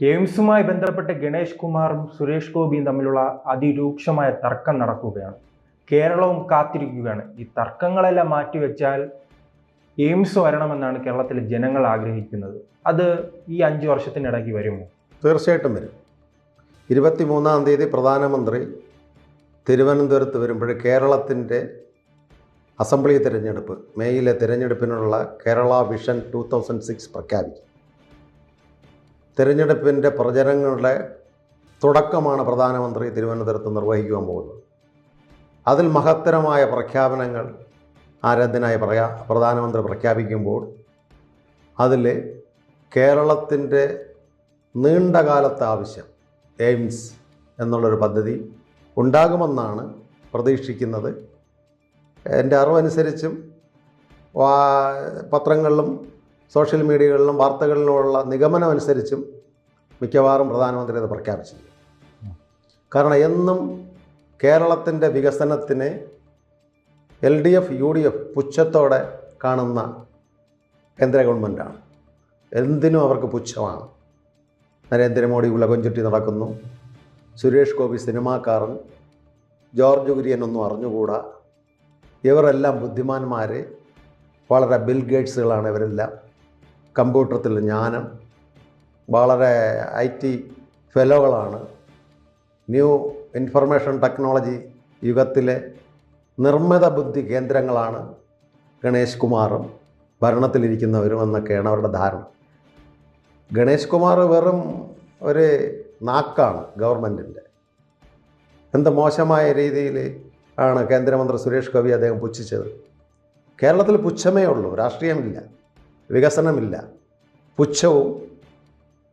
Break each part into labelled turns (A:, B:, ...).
A: എയിംസുമായി ബന്ധപ്പെട്ട് ഗണേഷ് കുമാറും സുരേഷ് ഗോപിയും തമ്മിലുള്ള അതിരൂക്ഷമായ തർക്കം നടക്കുകയാണ്. കേരളവും കാത്തിരിക്കുകയാണ്. ഈ തർക്കങ്ങളെല്ലാം മാറ്റിവെച്ചാൽ എയിംസ് വരണമെന്നാണ് കേരളത്തിലെ ജനങ്ങൾ ആഗ്രഹിക്കുന്നത്. അത് ഈ അഞ്ച് വർഷത്തിനിടയ്ക്ക് വരുമോ?
B: തീർച്ചയായിട്ടും വരും. ഇരുപത്തി മൂന്നാം തീയതി പ്രധാനമന്ത്രി തിരുവനന്തപുരത്ത് വരുമ്പോൾ കേരളത്തിന്റെ അസംബ്ലി തിരഞ്ഞെടുപ്പ് മേയിലെ തിരഞ്ഞെടുപ്പിനുള്ള Kerala vision two thousand six പ്രഖ്യാപിക്കും. തിരഞ്ഞെടുപ്പിന്റെ പ്രചരണങ്ങളുടെ തുടക്കമാണ് പ്രധാനമന്ത്രി തിരുവനന്തപുരത്ത് നിർവഹിക്കുവാൻ പോകുന്നത്. അതിൽ മഹത്തരമായ പ്രഖ്യാപനങ്ങൾ ആരാധനായി പ്രഖ്യാ പ്രധാനമന്ത്രി പ്രഖ്യാപിക്കുമ്പോൾ അതിൽ കേരളത്തിന്റെ നീണ്ടകാലത്തെ ആവശ്യം എയിംസ് എന്നുള്ളൊരു പദ്ധതി ഉണ്ടാകുമെന്നാണ് പ്രതീക്ഷിക്കുന്നത്. എന്റെ അറിവനുസരിച്ചും പത്രങ്ങളിലും സോഷ്യൽ മീഡിയകളിലും വാർത്തകളിലുമുള്ള നിഗമനം അനുസരിച്ചും മിക്കവാറും പ്രധാനമന്ത്രി അത് പ്രഖ്യാപിച്ചില്ല കാരണം എന്നും കേരളത്തിന്റെ വികസനത്തിന് L D F U D F പുച്ഛത്തോടെ കാണുന്ന കേന്ദ്ര ഗവൺമെന്റാണ്. എന്തിനും അവർക്ക് പുച്ഛമാണ്. നരേന്ദ്രമോദി ഉലകം ചുറ്റി നടക്കുന്നു. സുരേഷ് ഗോപി സിനിമാക്കാരൻ ജോർജ് കുര്യനൊന്നും അറിഞ്ഞുകൂടാ. ഇവരെല്ലാം ബുദ്ധിമാന്മാർ വളരെ ബിൽ ഗേറ്റ്സുകളാണ് ഇവരെല്ലാം. കമ്പ്യൂട്ടറത്തിൽ ജ്ഞാനം. വളരെ ഐ ടി ഫെലോകളാണ്. ന്യൂ ഇൻഫർമേഷൻ ടെക്നോളജി യുഗത്തിലെ നിർമ്മിത ബുദ്ധി കേന്ദ്രങ്ങളാണ് ഗണേഷ് കുമാറും ഭരണത്തിലിരിക്കുന്നവരും എന്നൊക്കെയാണ് അവരുടെ ധാരണ. ഗണേഷ് കുമാർ വെറും ഒരു നാക്കാണ് ഗവൺമെന്റിന്റെ എന്ത് മോശമായ രീതിയിൽ ആണ് കേന്ദ്രമന്ത്രി സുരേഷ് ഗോപി അദ്ദേഹം പുച്ഛിച്ചത്? കേരളത്തിൽ പുച്ഛമേ ഉള്ളൂ രാഷ്ട്രീയമില്ല. വികസനമില്ല. പുച്ഛവും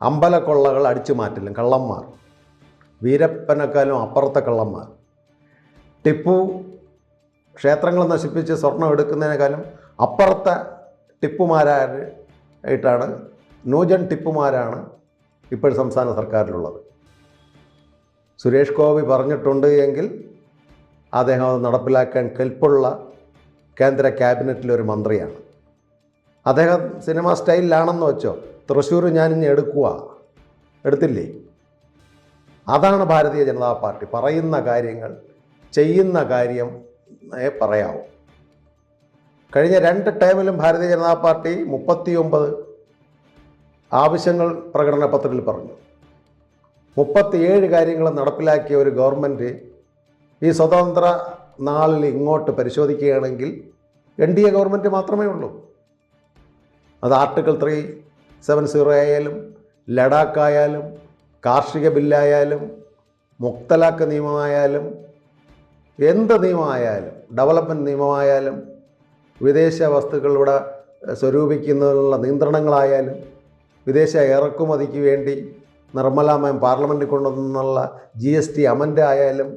B: അമ്പലക്കൊള്ളകൾ അടിച്ചു മാറ്റില്ല. കള്ളന്മാർ. വീരപ്പനക്കാലും അപ്പുറത്തെ കള്ളന്മാർ. ടിപ്പു ക്ഷേത്രങ്ങൾ നശിപ്പിച്ച് സ്വർണം എടുക്കുന്നതിനേക്കാളും അപ്പുറത്തെ ടിപ്പുമാരായിട്ടാണ് ന്യൂജൻ ടിപ്പുമാരാണ് ഇപ്പോൾ സംസ്ഥാന സർക്കാരിലുള്ളത്. സുരേഷ് ഗോപി പറഞ്ഞിട്ടുണ്ട് എങ്കിൽ അദ്ദേഹം അത് നടപ്പിലാക്കാൻ കെൽപ്പുള്ള കേന്ദ്ര ക്യാബിനറ്റിലെ ഒരു മന്ത്രിയാണ്. അദ്ദേഹം സിനിമ സ്റ്റൈലിലാണെന്ന് വെച്ചോ. തൃശ്ശൂർ ഞാൻ എടുക്കുക എടുത്തില്ലേ? അതാണ് ഭാരതീയ ജനതാ പാർട്ടി. പറയുന്ന കാര്യങ്ങൾ ചെയ്യുന്ന കാര്യം പറയാവൂ. കഴിഞ്ഞ രണ്ട് ടൈമിലും ഭാരതീയ ജനതാ പാർട്ടി മുപ്പത്തിയൊമ്പത് ആവശ്യങ്ങൾ പ്രകടന പത്രത്തിൽ പറഞ്ഞു. മുപ്പത്തിയേഴ് കാര്യങ്ങൾ നടപ്പിലാക്കിയ ഒരു ഗവൺമെന്റ് ഈ സ്വതന്ത്ര നാളിൽ ഇങ്ങോട്ട് പരിശോധിക്കുകയാണെങ്കിൽ എൻ ഡി എ ഗവൺമെന്റ് മാത്രമേ ഉള്ളൂ. അത് ആർട്ടിക്കിൾ ത്രീ സെവൻ സീറോ ആയാലും ലഡാക്ക് ആയാലും കാർഷിക ബില്ലായാലും മുക്തലാക്ക് നിയമമായാലും എന്ത് നിയമമായാലും ഡെവലപ്മെന്റ് നിയമമായാലും വിദേശ വസ്തുക്കളുടെ സ്വരൂപിക്കുന്നതിനുള്ള നിയന്ത്രണങ്ങളായാലും വിദേശ ഇറക്കുമതിക്ക് വേണ്ടി നിർമ്മലാമയം പാർലമെന്റിൽ കൊണ്ടുവന്നുള്ള ജി എസ് ടി അമന്റ് ആയാലും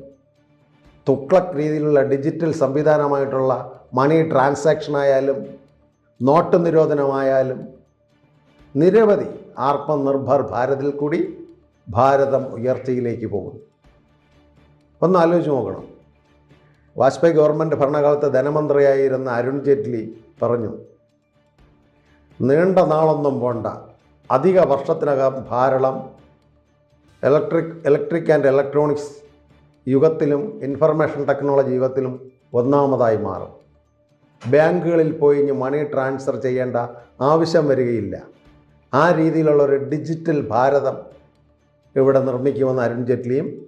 B: തുക്ലക് രീതിയിലുള്ള ഡിജിറ്റൽ സംവിധാനമായിട്ടുള്ള മണി ട്രാൻസാക്ഷൻ ആയാലും നോട്ട് നിരോധനമായാലും നിരവധി ആത്മനിർഭർ ഭാരതിൽ കൂടി ഭാരതം ഉയർച്ചയിലേക്ക് പോകുന്നു. ഒന്ന് ആലോചിച്ച് നോക്കണം. വാജ്പേയി ഗവൺമെന്റ് ഭരണകാലത്ത് ധനമന്ത്രിയായിരുന്ന അരുൺ ജെയ്റ്റ്ലി പറഞ്ഞു നീണ്ട നാളൊന്നും പോണ്ട അധിക വർഷത്തിനകം ഭാരതം ഇലക്ട്രിക് ഇലക്ട്രിക് ആൻഡ് ഇലക്ട്രോണിക്സ് യുഗത്തിലും ഇൻഫർമേഷൻ ടെക്നോളജി യുഗത്തിലും ഒന്നാമതായി മാറും. ബാങ്കുകളിൽ പോയി മണി ട്രാൻസ്ഫർ ചെയ്യേണ്ട ആവശ്യം വരികയില്ല. ആ രീതിയിലുള്ള ഒരു ഡിജിറ്റൽ ഭാരതം ഇവിടെ നിർമ്മിക്കുമെന്ന് അരുൺ ജെയ്റ്റ്ലിയും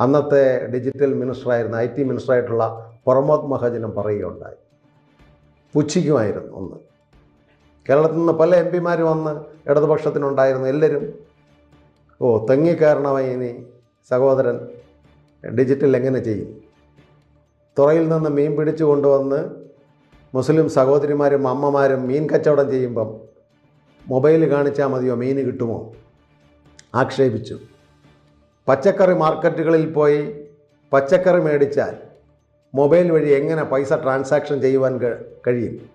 B: അന്നത്തെ ഡിജിറ്റൽ മിനിസ്റ്ററായിരുന്ന ഐ ടി മിനിസ്റ്ററായിട്ടുള്ള പ്രമോദ് മഹാജനും പറയുകയുണ്ടായി. പുച്ഛിക്കുമായിരുന്നു ഒന്ന്. കേരളത്തിൽ നിന്ന് പല എം പിമാർ വന്ന് ഇടതുപക്ഷത്തിനുണ്ടായിരുന്നു എല്ലാവരും. ഓ തെങ്ങിക്കയറണമായി ഇനി സഹോദരൻ ഡിജിറ്റൽ എങ്ങനെ ചെയ്യും? തുറയിൽ നിന്ന് മീൻ പിടിച്ചു കൊണ്ടുവന്ന് മുസ്ലിം സഹോദരിമാരും അമ്മമാരും മീൻ കച്ചവടം ചെയ്യുമ്പം മൊബൈൽ കാണിച്ചാൽ മതിയോ? മീൻ കിട്ടുമോ? ആക്ഷേപിച്ചു. പച്ചക്കറി മാർക്കറ്റുകളിൽ പോയി പച്ചക്കറി മേടിച്ചാൽ മൊബൈൽ വഴി എങ്ങനെ പൈസ ട്രാൻസാക്ഷൻ ചെയ്യുവാൻ കഴിയും?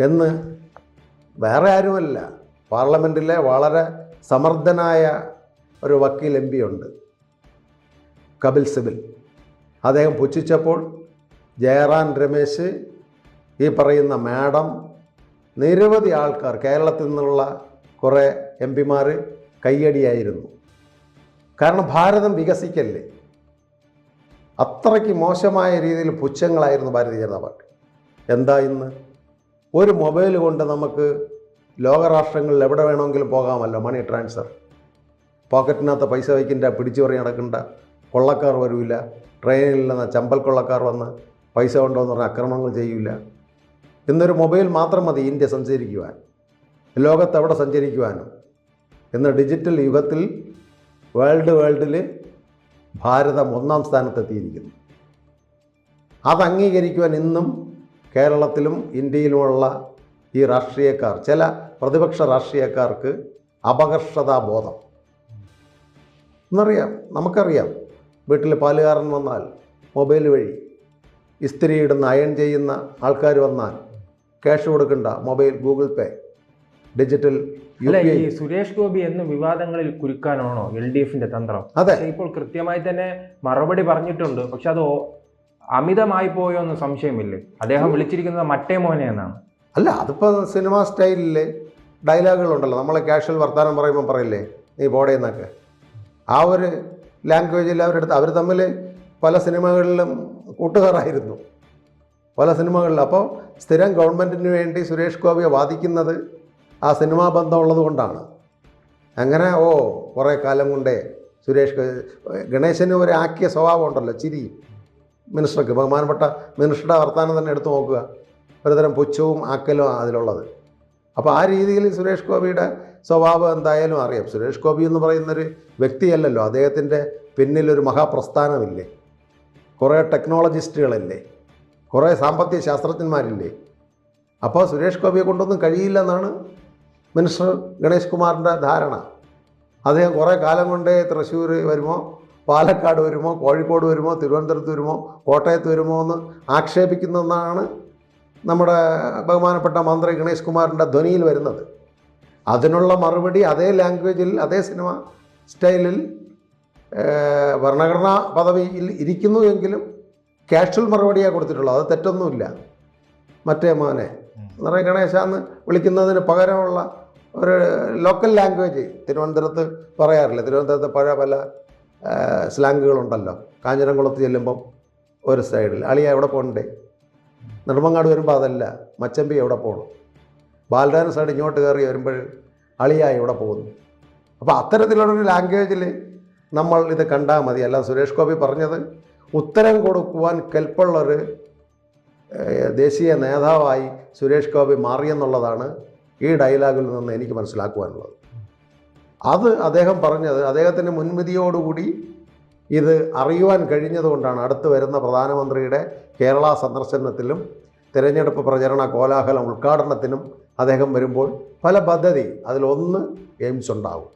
B: എന്ന് വേറെ ആരുമല്ല. പാർലമെന്റിലെ വളരെ സമർത്ഥനായ ഒരു വക്കീൽ എം പി ഉണ്ട്. കപിൽ സിബിൽ. അദ്ദേഹം പുച്ഛിച്ചപ്പോൾ ജയറാൻ രമേശ് ഈ പറയുന്ന മാഡം നിരവധി ആൾക്കാർ കേരളത്തിൽ നിന്നുള്ള കുറേ എം പിമാർ കയ്യടിയായിരുന്നു. കാരണം ഭാരതം വികസിക്കല്ലേ? അത്രയ്ക്ക് മോശമായ രീതിയിൽ പുച്ഛങ്ങളായിരുന്നു ഭാരതീയ ജനതാ പാർട്ടി. എന്താ ഇന്ന്? ഒരു മൊബൈൽ കൊണ്ട് നമുക്ക് ലോകരാഷ്ട്രങ്ങളിൽ എവിടെ വേണമെങ്കിലും പോകാമല്ലോ മണി ട്രാൻസ്ഫർ. പോക്കറ്റിനകത്ത് പൈസ വയ്ക്കണ്ട പിടിച്ചു പറി നടക്കണ്ട കൊള്ളക്കാർ വരില്ല ട്രെയിനിൽ നിന്ന് ചമ്പൽ കൊള്ളക്കാർ വന്ന് പൈസ കൊണ്ടുവന്ന് പറഞ്ഞാൽ ആക്രമണങ്ങൾ ചെയ്യില്ല ഇന്നൊരു മൊബൈൽ മാത്രം മതി ഇന്ത്യ സഞ്ചരിക്കുവാൻ ലോകത്ത് എവിടെ സഞ്ചരിക്കുവാനും. ഇന്ന് ഡിജിറ്റൽ യുഗത്തിൽ വേൾഡ് വേൾഡിൽ ഭാരതം ഒന്നാം സ്ഥാനത്തെത്തിയിരിക്കുന്നു. അത് അംഗീകരിക്കുവാൻ ഇന്നും കേരളത്തിലും ഇന്ത്യയിലുമുള്ള ഈ രാഷ്ട്രീയക്കാർ ചില പ്രതിപക്ഷ രാഷ്ട്രീയക്കാർക്ക് അപകർഷതാബോധം എന്നറിയാം നമുക്കറിയാം വീട്ടിൽ പാലുകാരൻ വന്നാൽ മൊബൈൽ വഴി ഇസ്തിരി ഇടുന്ന അയൺ ചെയ്യുന്ന ആൾക്കാർ വന്നാൽ ക്യാഷ് കൊടുക്കണ്ട. മൊബൈൽ ഗൂഗിൾ പേ ഡിജിറ്റൽ
A: ഈ സുരേഷ് ഗോപി എന്ന് വിവാദങ്ങളിൽ കുരുക്കാനാണോ എൽ ഡി എഫിന്റെ തന്ത്രം?
B: അതെ.
A: ഇപ്പോൾ കൃത്യമായി തന്നെ മറുപടി പറഞ്ഞിട്ടുണ്ട്. പക്ഷെ അത് അമിതമായി പോയോ എന്ന് സംശയമില്ലേ? അദ്ദേഹം വിളിച്ചിരിക്കുന്നത് മറ്റേ മോനെ എന്നാണ്.
B: അല്ല അതിപ്പോ സിനിമ ഡയലോഗുകൾ ഉണ്ടല്ലോ. നമ്മളെ കാഷ്വൽ വർത്താനം പറയുമ്പോൾ പറയില്ലേ നീ പോടെ എന്നൊക്കെ. ആ ഒരു ലാംഗ്വേജിൽ അവരെടുത്ത് അവർ തമ്മിൽ പല സിനിമകളിലും കൂട്ടുകാരായിരുന്നു. പല സിനിമകളിലും. അപ്പോൾ സ്ഥിരം ഗവൺമെന്റിന് വേണ്ടി സുരേഷ് ഗോപിയെ വാദിക്കുന്നത് ആ സിനിമാ ബന്ധമുള്ളത് കൊണ്ടാണ്. അങ്ങനെ ഓ കുറേ കാലം കൊണ്ടേ സുരേഷ് ഗണേശന് ഒരു ആക്കിയ സ്വഭാവം ഉണ്ടല്ലോ ചിരി. മിനിസ്റ്റർക്ക് ബഹുമാനപ്പെട്ട മിനിസ്റ്ററുടെ വർത്തമാനം തന്നെ എടുത്തു നോക്കുക. ഒരുതരം പുച്ഛവും ആക്കലും അതിലുള്ളത്. അപ്പോൾ ആ രീതിയിൽ സുരേഷ് ഗോപിയുടെ സ്വഭാവം എന്തായാലും അറിയാം. സുരേഷ് ഗോപി എന്ന് പറയുന്നൊരു വ്യക്തിയല്ലല്ലോ അദ്ദേഹത്തിന്റെ പിന്നിലൊരു മഹാപ്രസ്ഥാനമില്ലേ? കുറേ ടെക്നോളജിസ്റ്റുകളില്ലേ? കുറേ സാമ്പത്തിക ശാസ്ത്രജ്ഞന്മാരില്ലേ? അപ്പോൾ സുരേഷ് ഗോപിയെ കൊണ്ടൊന്നും കഴിയില്ലെന്നാണ് മിനിസ്റ്റർ ഗണേഷ് കുമാറിന്റെ ധാരണ. അദ്ദേഹം കുറേ കാലം കൊണ്ടേ തൃശ്ശൂർ വരുമോ പാലക്കാട് വരുമോ കോഴിക്കോട് വരുമോ തിരുവനന്തപുരത്ത് വരുമോ കോട്ടയത്ത് വരുമോ എന്ന് ആക്ഷേപിക്കുന്നതാണ് നമ്മുടെ ബഹുമാനപ്പെട്ട മന്ത്രി ഗണേഷ് കുമാറിന്റെ ധ്വനിയിൽ വരുന്നത്. അതിനുള്ള മറുപടി അതേ ലാംഗ്വേജിൽ അതേ സിനിമ സ്റ്റൈലിൽ ഭരണഘടനാ പദവിയിൽ ഇരിക്കുന്നു എങ്കിലും കാഷ്വൽ മറുപടിയാണ് കൊടുത്തിട്ടുള്ളത്. അത് തെറ്റൊന്നുമില്ല. മറ്റേ മോനെ. എന്ന് പറയുക ഗണേശ എന്ന് വിളിക്കുന്നതിന് പകരമുള്ള ഒരു ലോക്കൽ ലാംഗ്വേജ് തിരുവനന്തപുരത്ത് പറയാറില്ല? തിരുവനന്തപുരത്ത് പഴയ പല സ്ലാങ്ങുകളുണ്ടല്ലോ. കാഞ്ഞിരംകുളത്ത് ചെല്ലുമ്പം ഒരു സൈഡിൽ അളിയ എവിടെ പോകണ്ടേ? നെടുമങ്ങാട് വരുമ്പോൾ അതല്ല. മച്ചമ്പി എവിടെ പോകണം ബാലരാന സൈഡ് ഇങ്ങോട്ട് കയറി വരുമ്പോൾ അളിയ എവിടെ പോകുന്നു? അപ്പോൾ അത്തരത്തിലുള്ളൊരു ലാംഗ്വേജിൽ നമ്മൾ ഇത് കണ്ടാൽ മതി. അല്ല സുരേഷ് ഗോപി പറഞ്ഞത് ഉത്തരം കൊടുക്കുവാൻ കെൽപ്പുള്ളൊരു ദേശീയ നേതാവായി സുരേഷ് ഗോപി മാറിയെന്നുള്ളതാണ് ഈ ഡയലോഗിൽ നിന്ന് എനിക്ക് മനസ്സിലാക്കുവാനുള്ളത്. അത് അദ്ദേഹം പറഞ്ഞത് അദ്ദേഹത്തിന്റെ മുൻവിധിയോടുകൂടി ഇത് അറിയുവാൻ കഴിഞ്ഞതുകൊണ്ടാണ് അടുത്ത് വരുന്ന പ്രധാനമന്ത്രിയുടെ കേരള സന്ദർശനത്തിലും തിരഞ്ഞെടുപ്പ് പ്രചരണ കോലാഹലം ഉദ്ഘാടനത്തിനും അദ്ദേഹം വരുമ്പോൾ പല പദ്ധതി അതിലൊന്ന് എയിംസ് ഉണ്ടാവും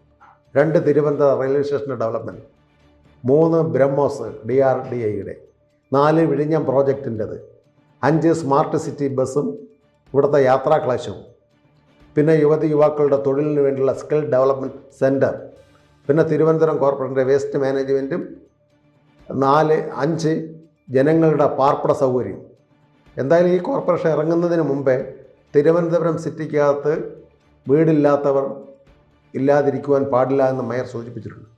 B: രണ്ട് തിരുവനന്തപുരം റെയിൽവേ സ്റ്റേഷന്റെ ഡെവലപ്മെന്റ് മൂന്ന് ബ്രഹ്മോസ് ഡി ആർ ഡി ഐയുടെ നാല് വിഴിഞ്ഞം പ്രോജക്റ്റിന്റെത്. അഞ്ച് സ്മാർട്ട് സിറ്റി ബസ്സും ഇവിടുത്തെ യാത്രാ ക്ലാഷും പിന്നെ യുവതി യുവാക്കളുടെ തൊഴിലിന് വേണ്ടിയുള്ള സ്കിൽ ഡെവലപ്മെന്റ് സെന്റർ പിന്നെ തിരുവനന്തപുരം കോർപ്പറേഷന്റെ വേസ്റ്റ് മാനേജ്മെന്റും നാല് അഞ്ച് ജനങ്ങളുടെ പാർപ്പിട സൗകര്യം. എന്തായാലും ഈ കോർപ്പറേഷൻ ഇറങ്ങുന്നതിന് മുമ്പേ തിരുവനന്തപുരം സിറ്റിക്കകത്ത് വീടില്ലാത്തവർ ഇല്ലാതിരിക്കുവാൻ പാടില്ല എന്ന് മേയർ സൂചിപ്പിച്ചിട്ടുണ്ട്.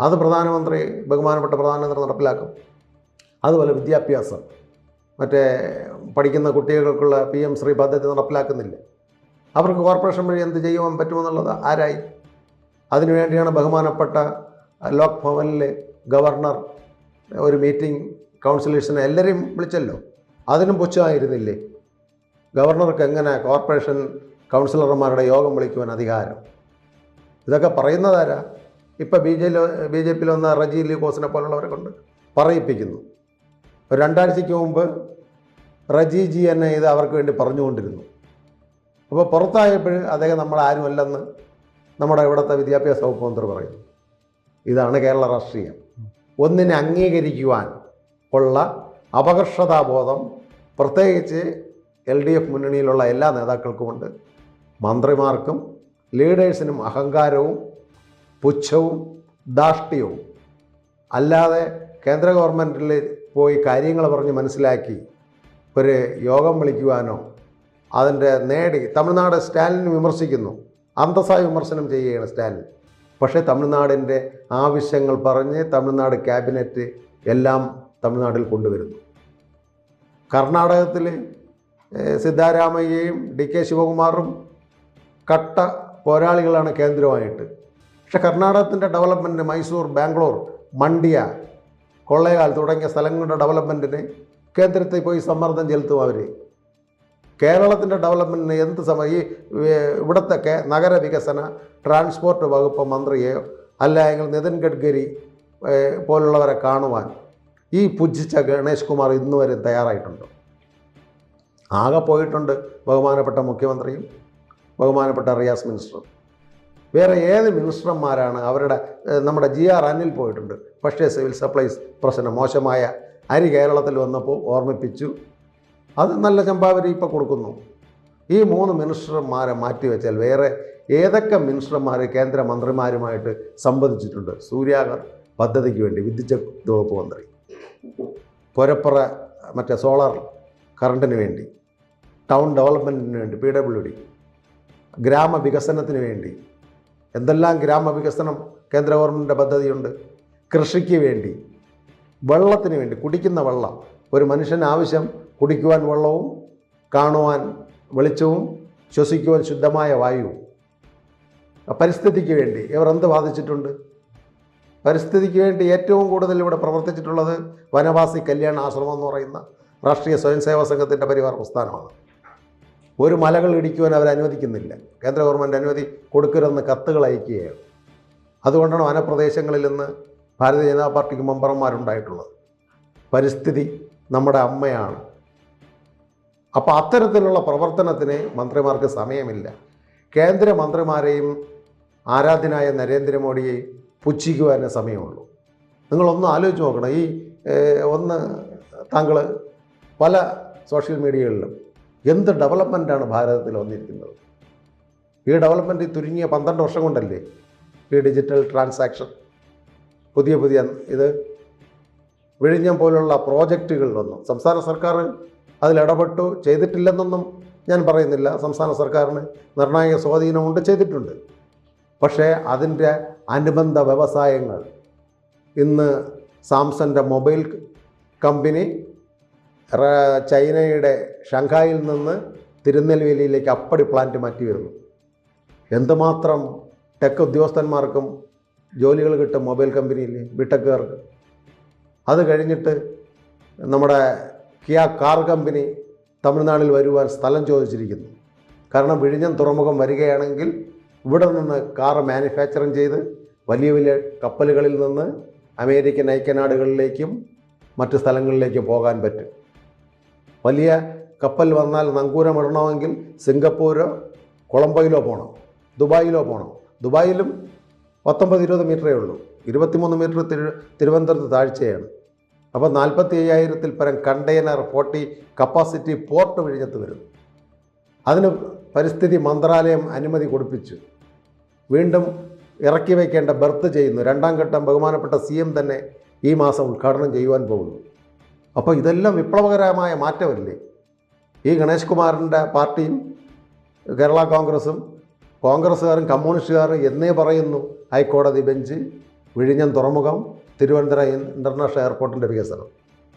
B: അത് പ്രധാനമന്ത്രി ബഹുമാനപ്പെട്ട പ്രധാനമന്ത്രി നടപ്പിലാക്കും. അതുപോലെ വിദ്യാഭ്യാസം. മറ്റേ പഠിക്കുന്ന കുട്ടികൾക്കുള്ള പി എം ശ്രീ പദ്ധതി നടപ്പിലാക്കുന്നില്ല. അവർക്ക് കോർപ്പറേഷൻ വഴി എന്ത് ചെയ്യുവാൻ പറ്റുമെന്നുള്ളത് ആരായി? അതിനുവേണ്ടിയാണ് ബഹുമാനപ്പെട്ട ലോക് ഭവനിൽ ഗവർണർ ഒരു മീറ്റിംഗ് കൗൺസിലേഴ്സിനെ എല്ലാവരെയും വിളിച്ചല്ലോ. അതിനും പുച്ഛമായിരുന്നില്ലേ? ഗവർണർക്ക് എങ്ങനെ കോർപ്പറേഷൻ കൗൺസിലർമാരുടെ യോഗം വിളിക്കുവാൻ അധികാരം? ഇതൊക്കെ പറയുന്നതാരാ ഇപ്പം ബി ജെ ബി ജെ പിയിൽ വന്ന റജി ലീകോസിനെ പോലുള്ളവരെ കൊണ്ട് പറയിപ്പിക്കുന്നു. രണ്ടാഴ്ചയ്ക്ക് മുമ്പ് റജി ജി എന്നെ ഇത് അവർക്ക് വേണ്ടി പറഞ്ഞുകൊണ്ടിരുന്നു. അപ്പോൾ പുറത്തായപ്പോൾ അദ്ദേഹം നമ്മൾ ആരുമല്ലെന്ന് നമ്മുടെ ഇവിടുത്തെ വിദ്യാഭ്യാസ വകുപ്പ് മന്ത്രി പറയുന്നു. ഇതാണ് കേരള രാഷ്ട്രീയം. ഒന്നിനെ അംഗീകരിക്കുവാൻ ഉള്ള അപകർഷതാബോധം പ്രത്യേകിച്ച് എൽ ഡി എഫ് മുന്നണിയിലുള്ള എല്ലാ നേതാക്കൾക്കുമുണ്ട് മന്ത്രിമാർക്കും ലീഡേഴ്സിനും അഹങ്കാരവും പുച്ഛവും ധാഷ്ട്യവും അല്ലാതെ കേന്ദ്ര ഗവൺമെന്റിൽ പോയി കാര്യങ്ങൾ പറഞ്ഞ് മനസ്സിലാക്കി ഒരു യോഗം വിളിക്കുവാനോ അതിന്റെ നേടി തമിഴ്നാട് സ്റ്റാലിൻ വിമർശിക്കുന്നു. അന്തസ്സായ വിമർശനം ചെയ്യുകയാണ് സ്റ്റാലിൻ. പക്ഷേ തമിഴ്നാടിന്റെ ആവശ്യങ്ങൾ പറഞ്ഞ് തമിഴ്നാട് ക്യാബിനറ്റ് എല്ലാം തമിഴ്നാട്ടിൽ കൊണ്ടുവരുന്നു. കർണാടകത്തിൽ സിദ്ധാരാമയ്യയും ഡി കെ ശിവകുമാറും കട്ട പോരാളികളാണ് കേന്ദ്രമായിട്ട്. പക്ഷെ കർണാടകത്തിന്റെ ഡെവലപ്മെന്റ് മൈസൂർ ബാംഗ്ലൂർ മണ്ഡ്യ കൊള്ളയാൽ തുടങ്ങിയ സ്ഥലങ്ങളുടെ ഡെവലപ്മെന്റിന് കേന്ദ്രത്തിൽ പോയി സമ്മർദ്ദം ചെലുത്തും അവർ കേരളത്തിന്റെ ഡെവലപ്മെന്റിന് എന്ത് സമയം ഈ ഇവിടത്തൊക്കെ നഗരവികസന ട്രാൻസ്പോർട്ട് വകുപ്പ് മന്ത്രിയെയോ അല്ലെങ്കിൽ നിതിൻ ഗഡ്കരി പോലുള്ളവരെ കാണുവാൻ ഈ പുജിച്ച ഗണേഷ് കുമാർ ഇന്ന് വരെ തയ്യാറായിട്ടുണ്ടോ. ആകെ പോയിട്ടുണ്ട് ബഹുമാനപ്പെട്ട മുഖ്യമന്ത്രിയും ബഹുമാനപ്പെട്ട റിയാസ് മിനിസ്റ്ററും. വേറെ ഏത് മിനിസ്റ്റർമാരാണ് അവരുടെ നമ്മുടെ ജി ആർ അനിൽ പോയിട്ടുണ്ട്. പക്ഷേ സിവിൽ സപ്ലൈസ് പ്രശ്നം മോശമായ അരി കേരളത്തിൽ വന്നപ്പോൾ ഓർമ്മിപ്പിച്ചു. അത് നല്ല ചമ്പാവരി ഇപ്പോൾ കൊടുക്കുന്നു. ഈ മൂന്ന് മിനിസ്റ്റർമാരെ മാറ്റിവെച്ചാൽ വേറെ ഏതൊക്കെ മിനിസ്റ്റർമാർ കേന്ദ്രമന്ത്രിമാരുമായിട്ട് സംവദിച്ചിട്ടുണ്ട്? സൂര്യാഗർ പദ്ധതിക്ക് വേണ്ടി വിദ്യുത് വകുപ്പ് മന്ത്രി. പുരപ്പുറ മറ്റേ സോളാർ കറണ്ടിന് വേണ്ടി ടൗൺ ഡെവലപ്മെന്റിന് വേണ്ടി പി ഡബ്ല്യു ഡി ഗ്രാമവികസനത്തിന് വേണ്ടി എന്തെല്ലാം ഗ്രാമവികസനം കേന്ദ്ര ഗവൺമെന്റിന്റെ പദ്ധതിയുണ്ട്? കൃഷിക്ക് വേണ്ടി വെള്ളത്തിന് വേണ്ടി കുടിക്കുന്ന വെള്ളം. ഒരു മനുഷ്യന് ആവശ്യം കുടിക്കുവാൻ വെള്ളവും കാണുവാൻ വെളിച്ചവും ശ്വസിക്കുവാൻ ശുദ്ധമായ വായുവും. പരിസ്ഥിതിക്ക് വേണ്ടി ഇവർ എന്ത് ബാധിച്ചിട്ടുണ്ട്? പരിസ്ഥിതിക്ക് വേണ്ടി ഏറ്റവും കൂടുതൽ ഇവിടെ പ്രവർത്തിച്ചിട്ടുള്ളത് വനവാസി കല്യാണ ആശ്രമം എന്ന് പറയുന്ന രാഷ്ട്രീയ സ്വയംസേവാ സംഘത്തിന്റെ പരിവാർ പ്രസ്ഥാനമാണ്. ഒരു മലകൾ ഇടിക്കുവാൻ അവർ അനുവദിക്കുന്നില്ല. കേന്ദ്ര ഗവൺമെന്റ് അനുമതി കൊടുക്കരുതെന്ന് കത്തുകൾ അയക്കുകയാണ്. അതുകൊണ്ടാണ് വനപ്രദേശങ്ങളിൽ നിന്ന് ഭാരതീയ ജനതാ പാർട്ടിക്ക് മെമ്പർമാരുണ്ടായിട്ടുള്ളത് പരിസ്ഥിതി നമ്മുടെ അമ്മയാണ്. അപ്പോൾ അത്തരത്തിലുള്ള പ്രവർത്തനത്തിന് മന്ത്രിമാർക്ക് സമയമില്ല. കേന്ദ്ര മന്ത്രിമാരെയും ആരാധ്യനായ നരേന്ദ്രമോദിയെയും പുച്ഛിക്കുവാനേ സമയമുള്ളൂ. നിങ്ങളൊന്ന് ആലോചിച്ച് നോക്കണം. ഈ ഒന്ന് താങ്കൾ പല സോഷ്യൽ മീഡിയകളിലും എന്ത് ഡെവലപ്മെന്റാണ് ഭാരതത്തിൽ വന്നിരിക്കുന്നത്? ഈ ഡെവലപ്മെന്റ് തുരുങ്ങിയ പന്ത്രണ്ട് വർഷം കൊണ്ടല്ലേ ഈ ഡിജിറ്റൽ ട്രാൻസാക്ഷൻ? പുതിയ പുതിയ ഇത് വിഴിഞ്ഞം പോലുള്ള പ്രോജക്റ്റുകൾ വന്നു. സംസ്ഥാന സർക്കാർ അതിലിടപെട്ടു ചെയ്തിട്ടില്ലെന്നൊന്നും ഞാൻ പറയുന്നില്ല. സംസ്ഥാന സർക്കാരിന് നിർണായക സ്വാധീനമുണ്ട് ചെയ്തിട്ടുണ്ട്. പക്ഷേ അതിന്റെ അനുബന്ധ വ്യവസായങ്ങൾ ഇന്ന് സാംസങ്ങിന്റെ മൊബൈൽ കമ്പനി ചൈനയുടെ ഷാങ്ഹായിൽ നിന്ന് തിരുനെൽവേലിയിലേക്ക് അപ്പടി പ്ലാന്റ് മാറ്റി വരുന്നു. എന്തുമാത്രം ടെക് ഉദ്യോഗസ്ഥന്മാർക്കും ജോലികൾ കിട്ടും മൊബൈൽ കമ്പനിയിൽ ബിടെക്കുകാർക്ക്. അത് കഴിഞ്ഞിട്ട് നമ്മുടെ കിയ കാർ കമ്പനി തമിഴ്നാട്ടിൽ വരുവാൻ സ്ഥലം ചോദിച്ചിരിക്കുന്നു. കാരണം വിഴിഞ്ഞം തുറമുഖം വരികയാണെങ്കിൽ ഇവിടെ നിന്ന് കാർ മാനുഫാക്ചറിങ് ചെയ്ത് വലിയ വലിയ കപ്പലുകളിൽ നിന്ന് അമേരിക്കൻ ഐക്യനാടുകളിലേക്കും മറ്റ് സ്ഥലങ്ങളിലേക്കും പോകാൻ പറ്റും. വലിയ കപ്പൽ വന്നാൽ നങ്കൂരം ഇടണമെങ്കിൽ സിംഗപ്പൂരോ കൊളംബോയിലോ പോകണം ദുബായിലോ പോകണം ദുബായിലും പത്തൊമ്പത് ഇരുപത് മീറ്ററേ ഉള്ളൂ. ഇരുപത്തിമൂന്ന് മീറ്റർ തിരു തിരുവനന്തപുരത്ത് താഴ്ചയാണ്. അപ്പോൾ നാൽപ്പത്തി അയ്യായിരത്തിൽ പരം കണ്ടെയ്നർ ഫോർട്ടി കപ്പാസിറ്റി പോർട്ട് വിഴിഞ്ഞത്ത് വരുന്നു അതിന് പരിസ്ഥിതി മന്ത്രാലയം അനുമതി കൊടുപ്പിച്ചു. വീണ്ടും ഇറക്കി വയ്ക്കേണ്ട ബർത്ത് ചെയ്യുന്നു. രണ്ടാം ഘട്ടം ബഹുമാനപ്പെട്ട സി എം തന്നെ ഈ മാസം ഉദ്ഘാടനം ചെയ്യുവാൻ പോകുന്നു. അപ്പോൾ ഇതെല്ലാം വിപ്ലവകരമായ മാറ്റമല്ലേ? ഈ ഗണേഷ് കുമാറിന്റെ പാർട്ടിയും കേരള കോൺഗ്രസും കോൺഗ്രസ്സുകാരും കമ്മ്യൂണിസ്റ്റുകാരും എന്നേ പറയുന്നു ഹൈക്കോടതി ബെഞ്ച് വിഴിഞ്ഞം തുറമുഖം തിരുവനന്തപുരം ഇന്റർനാഷണൽ എയർപോർട്ടിന്റെ വികസനം.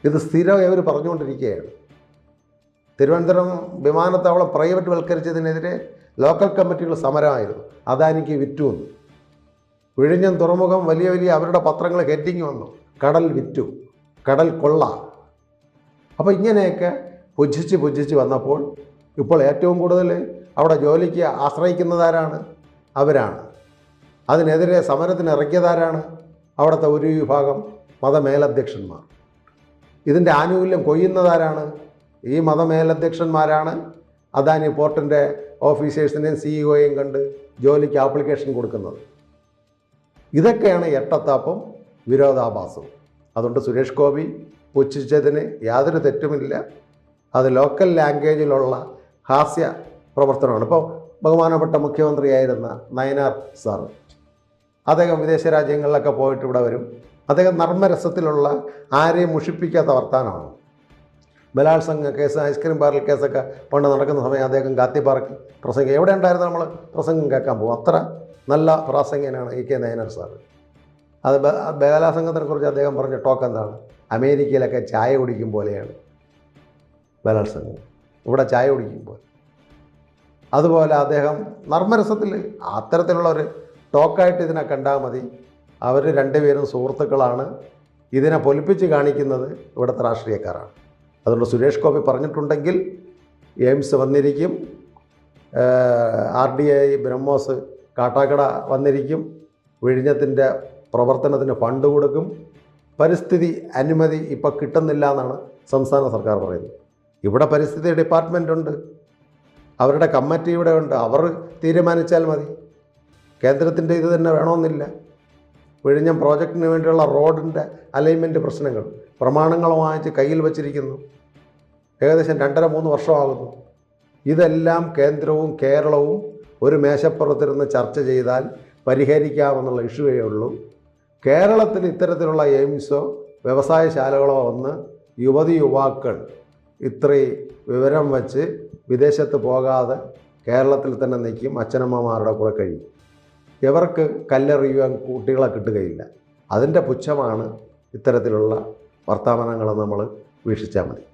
B: ഇത് സ്ഥിരം ഇവർ പറഞ്ഞുകൊണ്ടിരിക്കുകയാണ്. തിരുവനന്തപുരം വിമാനത്താവളം പ്രൈവറ്റ് വൽക്കരിച്ചതിനെതിരെ ലോക്കൽ കമ്മിറ്റികൾ സമരമായിരുന്നു. അദാനിക്ക് വിറ്റു വന്നു വിഴിഞ്ഞം തുറമുഖം വലിയ വലിയ അവരുടെ പത്രങ്ങൾ ഹെഡിങ് വന്നു. കടൽ വിറ്റു. കടൽ കൊള്ള. അപ്പോൾ ഇങ്ങനെയൊക്കെ പുച്ഛിച്ച് പുച്ഛിച്ച് വന്നപ്പോൾ ഇപ്പോൾ ഏറ്റവും കൂടുതൽ അവിടെ ജോലിക്ക് ആശ്രയിക്കുന്നതാരാണ് അവരാണ്. അതിനെതിരെ സമരത്തിന് ഇറക്കിയതാരാണ്? അവിടുത്തെ ഒരു വിഭാഗം മതമേലധ്യക്ഷന്മാർ. ഇതിന്റെ ആനുകൂല്യം കൊയ്യുന്നതാരാണ് ഈ മതമേലധ്യക്ഷന്മാരാണ് അദാനി പോർട്ടിന്റെ ഓഫീസേഴ്സിനെയും സിഇഒയെയും കണ്ട് ജോലിക്ക് ആപ്ലിക്കേഷൻ കൊടുക്കുന്നത്. ഇതൊക്കെയാണ് എട്ടത്താപ്പും വിരോധാഭാസവും. അതുകൊണ്ട് സുരേഷ് ഗോപി പുച്ഛിച്ചതിന് യാതൊരു തെറ്റുമില്ല. അത് ലോക്കൽ ലാംഗ്വേജിലുള്ള ഹാസ്യ പ്രവർത്തനമാണ്. ഇപ്പോൾ ബഹുമാനപ്പെട്ട മുഖ്യമന്ത്രിയായിരുന്ന നയനാർ സാർ അദ്ദേഹം വിദേശ രാജ്യങ്ങളിലൊക്കെ പോയിട്ട് ഇവിടെ വരും. അദ്ദേഹം നർമ്മരസത്തിലുള്ള ആരെയും മുഷിപ്പിക്കാത്ത വർത്താനമാണ്. ബലാത്സംഗ കേസ് ഐസ്ക്രീം പാർലർ കേസൊക്കെ പണ്ട് നടക്കുന്ന സമയം അദ്ദേഹം ഗാത്തി പാർക്ക് പ്രസംഗം എവിടെ ഉണ്ടായിരുന്നു നമ്മൾ പ്രസംഗം കേൾക്കാൻ പോകും? അത്ര നല്ല പ്രാസംഗികനാണ് ഇ കെ നയനർ സാർ അത് ബലാത്സംഗത്തിനെക്കുറിച്ച് ബലാത്സംഗത്തിനെ കുറിച്ച് അദ്ദേഹം പറഞ്ഞ ടോക്ക് എന്താണ്? അമേരിക്കയിലൊക്കെ ചായ കുടിക്കും പോലെയാണ് ബലാത്സംഗം. ഇവിടെ ചായ കുടിക്കും പോലെ. അതുപോലെ അദ്ദേഹം നർമ്മരസത്തിൽ അത്തരത്തിലുള്ള ഒരു ടോക്കായിട്ട് ഇതിനെ കണ്ടാൽ മതി. അവർ രണ്ടുപേരും സുഹൃത്തുക്കളാണ്. ഇതിനെ പൊലിപ്പിച്ച് കാണിക്കുന്നത് ഇവിടുത്തെ രാഷ്ട്രീയക്കാരാണ്. അതുകൊണ്ട് സുരേഷ് ഗോപി പറഞ്ഞിട്ടുണ്ടെങ്കിൽ എയിംസ് വന്നിരിക്കും. R D I BrahMos Kattakada വന്നിരിക്കും. വിഴിഞ്ഞത്തിന്റെ പ്രവർത്തനത്തിന് ഫണ്ട് കൊടുക്കും. പരിസ്ഥിതി അനുമതി ഇപ്പോൾ കിട്ടുന്നില്ല എന്നാണ് സംസ്ഥാന സർക്കാർ പറയുന്നത്. ഇവിടെ പരിസ്ഥിതി ഡിപ്പാർട്ട്മെന്റ് ഉണ്ട്. അവരുടെ കമ്മിറ്റി ഇവിടെ ഉണ്ട്. അവർ തീരുമാനിച്ചാൽ മതി. കേന്ദ്രത്തിന്റെ ഇത് തന്നെ വേണമെന്നില്ല. വിഴിഞ്ഞം പ്രോജക്റ്റിന് വേണ്ടിയുള്ള റോഡിന്റെ അലൈൻമെന്റ് പ്രശ്നങ്ങൾ പ്രമാണങ്ങൾ വാങ്ങിച്ച് കയ്യിൽ വച്ചിരിക്കുന്നു. ഏകദേശം രണ്ടര മൂന്ന് വർഷമാകുന്നു. ഇതെല്ലാം കേന്ദ്രവും കേരളവും ഒരു മേശപ്പുറത്തിരുന്ന് ചർച്ച ചെയ്താൽ പരിഹരിക്കാമെന്നുള്ള ഇഷ്യൂവേ ഉള്ളൂ. കേരളത്തിൽ ഇത്തരത്തിലുള്ള എയിംസോ വ്യവസായശാലകളോ വന്ന് യുവതി യുവാക്കൾ ഇത്രയും വിവരം വച്ച് വിദേശത്ത് പോകാതെ കേരളത്തിൽ തന്നെ നിൽക്കും അച്ഛനമ്മമാരുടെ കൂടെ കഴിയും. ഇവർക്ക് കല്ലെറിയുവാൻ കുട്ടികളെ കിട്ടുകയില്ല. അതിന്റെ പുച്ഛമാണ് ഇത്തരത്തിലുള്ള വർത്തമാനങ്ങൾ നമ്മൾ വീക്ഷിച്ചാൽ മതി.